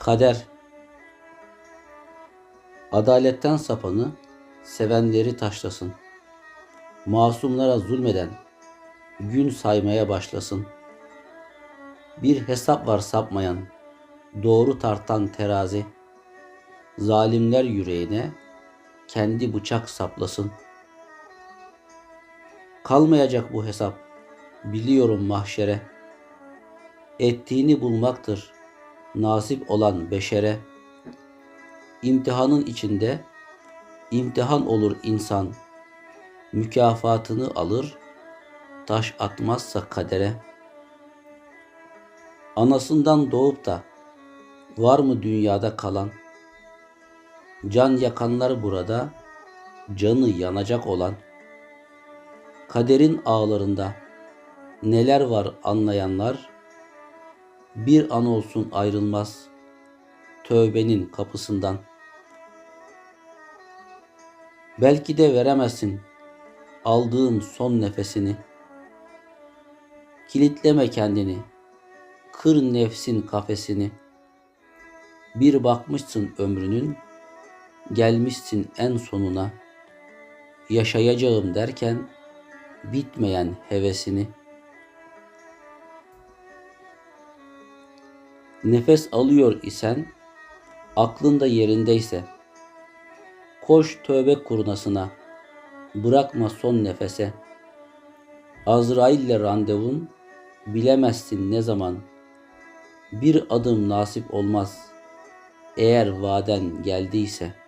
Kader Adaletten sapanı sevenleri taşlasın. Masumlara zulmeden gün saymaya başlasın. Bir hesap var sapmayan, doğru tartan terazi. Zalimler yüreğine kendi bıçak saplasın. Kalmayacak bu hesap, biliyorum mahşere. Ettiğini bulmaktır nasip olan beşere. İmtihanın içinde imtihan olur insan. Mükafatını alır, taş atmazsa kadere. Anasından doğup da var mı dünyada kalan? Can yakanlar burada, canı yanacak olan. Kaderin ağlarında neler var anlayanlar, bir an olsun ayrılmaz tövbenin kapısından. Belki de veremezsin aldığın son nefesini. Kilitleme kendini, kır nefsin kafesini. Bir bakmışsın ömrünün, gelmişsin en sonuna. Yaşayacağım derken bitmeyen hevesini. Nefes alıyor isen, aklında yerindeyse, koş tövbe kurnasına, bırakma son nefese. Azrail'le randevun, bilemezsin ne zaman. Bir adım nasip olmaz, eğer vaden geldiyse.''